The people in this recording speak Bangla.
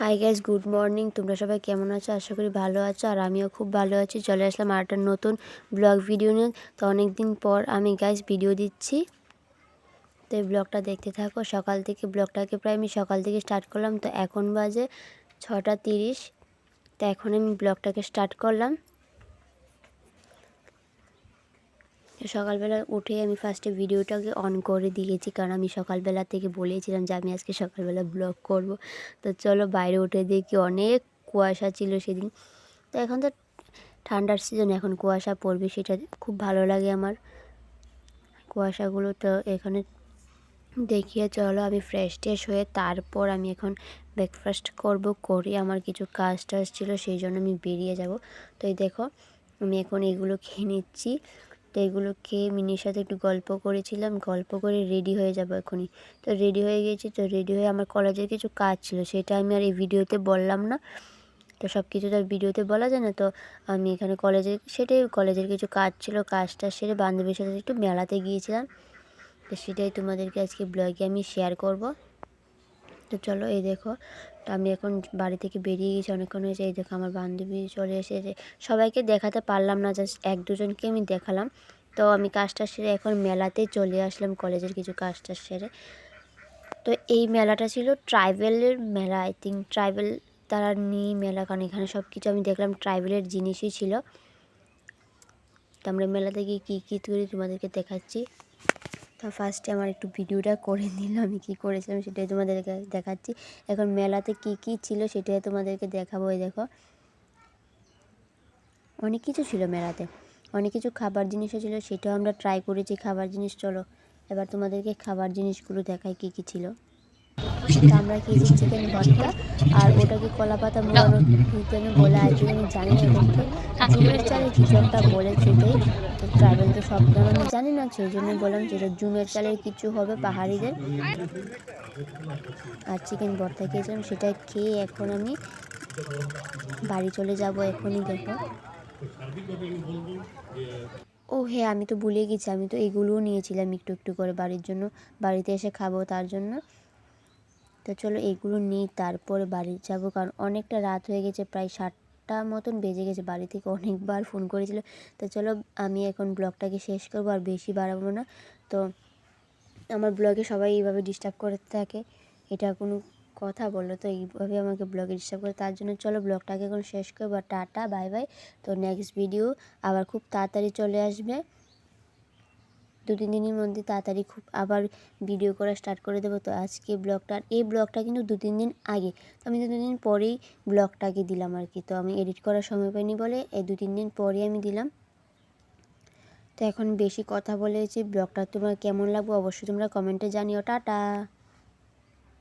হাই গাইজ গুড মর্নিং তোমরা সবাই কেমন আছো? আশা করি ভালো আছো, আর আমিও খুব ভালো আছি। চলে আসলাম আর একটা নতুন ব্লগ ভিডিও নিয়ে। তো অনেক দিন পর আমি গাইজ ভিডিও দিচ্ছি। তো এই ব্লগটা দেখতে থাকো। সকাল থেকে ব্লগটাকে প্রায় আমি সকাল থেকে স্টার্ট করলাম। তো এখন বাজে ছটা তিরিশ। তো এখন আমি ব্লগটাকে স্টার্ট করলাম। সকালবেলা উঠে আমি ফার্স্টে ভিডিওটাকে অন করে দিয়েছি। কারণ আমি সকালবেলা থেকে বলেছিলাম যে, আমি আজকে সকালবেলা ব্লগ করব। তো চলো বাইরে উঠে দেখি, অনেক কুয়াশা ছিল সেদিন। তো এখন তো ঠান্ডার সিজন এখন কুয়াশা পড়বে সেটা খুব ভালো লাগে আমার। কুয়াশাগুলো তো এখানে দেখিয়ে চলো, আমি ফ্রেশ ট্রেশ হয়ে তারপর আমি এখন ব্রেকফাস্ট করব, করে আমার কিছু কাজ টাজ ছিল, সেই জন্য আমি বেরিয়ে যাব। তো এই দেখো, আমি এখন এগুলো খেয়ে নিচ্ছি। তো এগুলো খেয়ে মিনির সাথে একটু গল্প করেছিলাম। গল্প করে রেডি হয়ে যাব এখনই। তো রেডি হয়ে গেছি, তো রেডি হয়ে আমার কলেজের কিছু কাজ ছিল, সেটা আমি আর এই ভিডিওতে বললাম না। তো সব কিছু তো আর ভিডিওতে বলা যায় না, তো আমি এখানে কলেজে, সেটাই কলেজের কিছু কাজ ছিল, কাজটা সেরে বান্ধবীর সাথে একটু মেলাতে গিয়েছিলাম। তো সেটাই তোমাদেরকে আজকে ব্লগে আমি শেয়ার করব। তো চলো এই দেখো, তো আমি এখন বাড়ি থেকে বেরিয়ে গেছি, অনেকক্ষণ হয়েছে। এই দেখো আমার বান্ধবী চলে এসেছে সবাইকে দেখাতে পারলাম না জাস্ট এক দুজনকে আমি দেখালাম। তো আমি কাজটা সেরে এখন মেলাতে চলে আসলাম, কলেজের কিছু কাজটা সেরে। তো এই মেলাটা ছিল ট্রাইবেলের মেলা আই থিঙ্ক ট্রাইবেল তারা নিয়ে মেলা, কারণ এখানে সব কিছু আমি দেখলাম, ট্রাইবেলের জিনিসই ছিল। তো আমরা মেলাতে গিয়ে কী কী তৈরি তোমাদেরকে দেখাচ্ছি। তো ফার্স্টে আমার একটু ভিডিওটা করে নিল, আমি কী করেছিলাম সেটাই তোমাদেরকে দেখাচ্ছি। এখন মেলাতে কি কি ছিল সেটাই তোমাদেরকে দেখাবো দেখো। অনেক কিছু ছিল মেলাতে। অনেক কিছু খাবার জিনিসও ছিল, সেটাও আমরা ট্রাই করেছি খাবার জিনিস, চলো। এবার তোমাদেরকে খাবার জিনিসগুলো দেখাই কী কী ছিল। আমরা খেয়েছি চিকেন ভর্তা, আর ওটাকে কলা পাতা মোড়ানো বলে আজ আমি জানি না দেখতে জুমের চালে কিছু একটা বলেছে তো ট্রাভেল তো সব আমি জানি না, সেই জন্য বললাম যেটা জুমের চালের কিছু হবে পাহাড়িদের। আর চিকেন ভর্তা খেয়েছিলাম, সেটা খেয়ে এখন আমি বাড়ি চলে যাব এখনই দেখো ও হ্যাঁ আমি তো ভুলে গেছি, আমি তো এগুলোও নিয়েছিলাম একটু একটু করে বাড়ির জন্য, বাড়িতে এসে খাব তার জন্য। তো চলো এগুলো নিই, তারপরে বাড়ি যাব। কারণ অনেকটা রাত হয়ে গেছে, প্রায় সাতটা মতন বেজে গেছে। বাড়ি থেকে অনেকবার ফোন করেছিল। তো চলো আমি এখন ব্লগটাকে শেষ করব আর বেশি বাড়াবো না। তো আমার ব্লগে সবাই এইভাবে ডিস্টার্ব করে থাকে। এটা কোনো কথা বলল তো, এইভাবে আমাকে ব্লগে ডিস্টার্ব করে। তার জন্য চলো ব্লগটাকে এখন শেষ করব। Tata, bye bye. তো নেক্সট ভিডিও আবার খুব তাড়াতাড়ি চলে আসবে। দু তিন দিনের মধ্যে তাড়াতাড়ি খুব আবার ভিডিও করা স্টার্ট করে দেবো। তো আজকে ব্লগটা এই ব্লগটা কিন্তু দু তিন দিন আগে। তো আমি দু তিন দিন পরেই ব্লগটাকে দিলাম আর কি। তো আমি এডিট করার সময় পাইনি বলে এই দু তিন দিন পরেই আমি দিলাম। তো এখন বেশি কথা বলে যে ব্লগটা তোমার কেমন লাগবে অবশ্যই তোমরা কমেন্টে জানিও। টাটা!